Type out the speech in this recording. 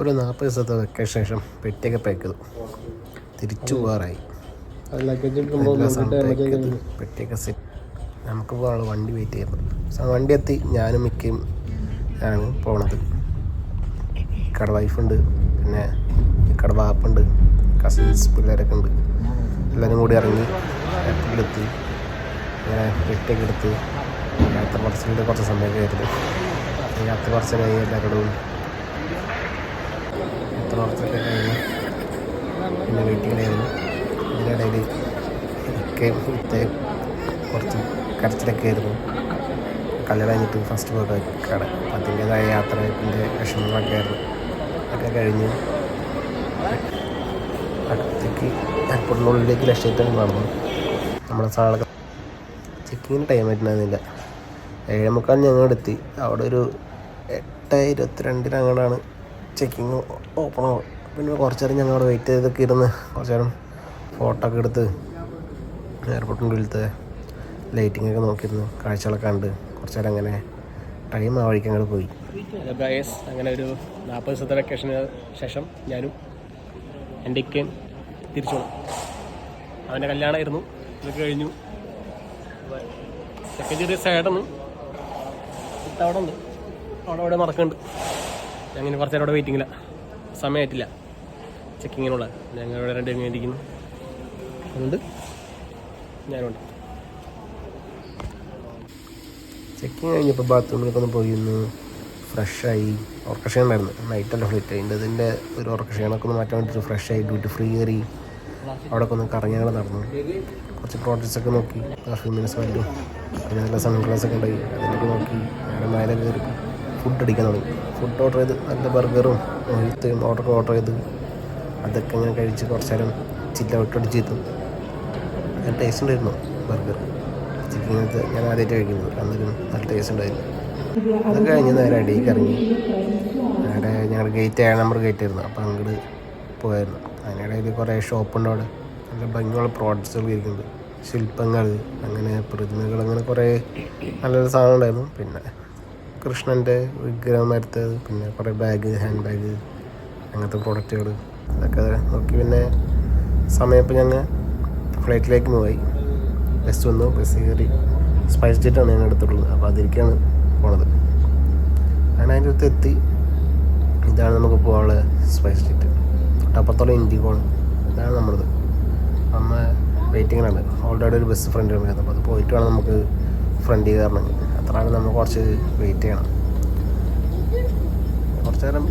ഒരു നാൽപ്പത് ദിവസത്തെ വെക്കേഷൻ ശേഷം പെട്ടിയൊക്കെ പാക്ക് ചെയ്തു. തിരിച്ചു പോകാറായി. പെട്ടിയൊക്കെ സെറ്റ് നമുക്ക് പോകാനുള്ള വണ്ടി വെയിറ്റ് ചെയ്യുന്നത് സോ വണ്ടി എത്തി. ഞാനും മിക്കയും ആണ് പോണത്. ഇക്കട വൈഫുണ്ട് പിന്നെ ഇക്കട വാപ്പുണ്ട് കസിൻസ് പിള്ളേരൊക്കെ ഉണ്ട്. എല്ലാവരും കൂടി ഇറങ്ങി എയർപോർട്ടിലെത്തി അങ്ങനെ പെട്ടിയൊക്കെ എടുത്ത് യാത്ര കുറച്ചിട്ട് കുറച്ച് സമയമൊക്കെ ആയിരുന്നു യാത്ര പറച്ചിലായി എല്ലാവരോടും യാത്ര പറച്ചിലൊക്കെ കഴിഞ്ഞ് പിന്നെ വീട്ടിലായിരുന്നു ഇതിനിടയിൽ ഇതൊക്കെ കുറച്ച് കരച്ചിലൊക്കെ ആയിരുന്നു. കല്യാണം കഴിഞ്ഞിട്ട് ഫസ്റ്റ് പോയി കട അപ്പം അതിന്റേതായ യാത്രത്തിന്റെ വിഷമങ്ങളൊക്കെ ആയിരുന്നു. ഒക്കെ കഴിഞ്ഞ് അടുത്തേക്ക് എയർപോർട്ടിനുള്ളിലേക്ക് ലക്ഷ്യമായിട്ട് നടന്നു. നമ്മുടെ സാധനങ്ങൾ ചെക്കിങ്ങിന് ടൈം ആയിട്ടുണ്ടായിരുന്നില്ല. ഏഴേ മുക്കാൽ ഞങ്ങൾ എത്തി അവിടെ ഒരു എട്ട് ഇരുപത്തിരണ്ടിന് അങ്ങോട്ടാണ് ചെക്കിങ് ഓപ്പൺ ആവും പിന്നെ കുറച്ച് നേരം ഞങ്ങൾ അവിടെ വെയിറ്റ് ചെയ്തൊക്കെ ഇരുന്ന് കുറച്ച് നേരം ഫോട്ടോ ഒക്കെ എടുത്ത് എയർപോർട്ടിന്റെ ഉള്ളിലത്തെ ലൈറ്റിംഗ് ഒക്കെ നോക്കിയിരുന്നു കാഴ്ചകളൊക്കെ കണ്ട് കുറച്ച് നേരം അങ്ങനെ ടൈം ആ വഴിക്ക് അങ്ങോട്ട് പോയി. അങ്ങനെ ഒരു നാൽപ്പത് ദിവസത്തെ വെക്കേഷന് ശേഷം ഞാനും എന്റെ ഇക്കയും തിരിച്ചു അവന്റെ കല്യാണമായിരുന്നു ഇതൊക്കെ കഴിഞ്ഞു. സെക്കൻഡ് ചെറിയ സൈഡാണ് അവിടെ ഉണ്ട്. അവിടെ അവിടെ നടക്കുന്നുണ്ട്. ഞങ്ങനെ കുറച്ച് നേരം അവിടെ വെയിറ്റിങ്ങില്ല സമയമായിട്ടില്ല. ചെക്കിങ്ങിനുള്ള ഞങ്ങൾ ഇവിടെ രണ്ട് കഴിഞ്ഞ് ഇരിക്കുന്നു. അതുകൊണ്ട് ഞാനുണ്ട്. ചെക്കിങ് കഴിഞ്ഞപ്പോൾ ബാത്റൂമിലൊക്കെ ഒന്ന് പോയി ഒന്ന് ഫ്രഷായി ഉറക്കക്ഷീണം ഉണ്ടായിരുന്നു. നൈറ്റല്ല ഫ്ലൈറ്റ് അതിന്റെ അതിന്റെ ഒരു ഉറക്കക്ഷീണമൊക്കെ ഒന്ന് മാറ്റാൻ വേണ്ടിയിട്ട് ഫ്രഷായി ഡ്യൂട്ടി ഫ്രീ കയറി. അവിടെ ഒക്കെ ഒന്ന് കറങ്ങി നടന്നു. കുറച്ച് പ്രോഡക്റ്റ്സ് ഒക്കെ നോക്കി. പെർഫ്യൂമിനെ സ്മെല്ലും പിന്നെ നല്ല സൺഗ്ലാസ് ഒക്കെ ഉണ്ടായി. അതിനൊക്കെ നോക്കി. അങ്ങനെ മേലെ കയറി. ഫുഡ് അടിക്കാൻ തുടങ്ങി. ഫുഡ് ഓർഡർ ചെയ്ത് നല്ല ബർഗറും മൊഹിത്തും ഓർഡർ ഓർഡർ ചെയ്ത് അതൊക്കെ ഞാൻ കഴിച്ച് കുറച്ച് നേരം ചില്ല വിട്ടടിച്ച് ചെയ്തു നല്ല ടേസ്റ്റ് ഉണ്ടായിരുന്നു ബർഗർ ചിക്കനകത്ത് ഞാൻ ആദ്യമായിട്ട് കഴിക്കുന്നത്. അന്നൊരു നല്ല ടേസ്റ്റ് ഉണ്ടായിരുന്നു. അത് കഴിഞ്ഞ് നേരെ അടിയിൽ ഇറങ്ങി. അവിടെ ഞങ്ങളുടെ ഗേറ്റ് ഏഴ് നമ്പർ ഗേറ്റ് ആയിരുന്നു. അപ്പോൾ അങ്ങോട്ട് പോയായിരുന്നു. അതിനിടയിൽ കുറേ ഷോപ്പുണ്ട് അവിടെ. നല്ല ഭംഗിയുള്ള പ്രോഡക്റ്റ്സുകൾ ഇരിക്കുന്നുണ്ട്. ശില്പങ്ങൾ അങ്ങനെ പ്രതിമകൾ അങ്ങനെ കുറേ നല്ല സാധനം ഉണ്ടായിരുന്നു. പിന്നെ കൃഷ്ണന്റെ വിഗ്രഹം വരുത്തത് പിന്നെ കുറേ ബാഗ് ഹാൻഡ് ബാഗ് അങ്ങനത്തെ പ്രോഡക്റ്റുകൾ അതൊക്കെ നോക്കി. പിന്നെ സമയം ഇപ്പം ഞങ്ങൾ ഫ്ലൈറ്റിലേക്ക് പോയി. ബസ് വന്നു. ബസ് കയറി സ്പൈസ് ജെറ്റാണ് ഞങ്ങൾ എടുത്തിട്ടുള്ളത്. അപ്പോൾ അതിലേക്കാണ് പോണത്. അങ്ങനെ അതിന്റെ അടുത്ത് എത്തി. ഇതാണ് നമുക്ക് പോകാനുള്ള സ്പൈസ് ജെറ്റ് തൊട്ടപ്പുറത്തോളം ഇൻഡിഗോണ് ഇതാണ് നമ്മളത് അമ്മ വെയിറ്റിങ്ങിനാണ് ഓൾറെഡി ഒരു ബസ് ഫ്രണ്ട് ഉണ്ടായിരുന്നു. അപ്പോൾ അത് പോയിട്ട് വേണം നമുക്ക് ഫ്രണ്ട് കയറണമെങ്കിൽ അത്രയാണ് നമ്മൾ കുറച്ച് വെയിറ്റ് ചെയ്യണം. കുറച്ച് നേരം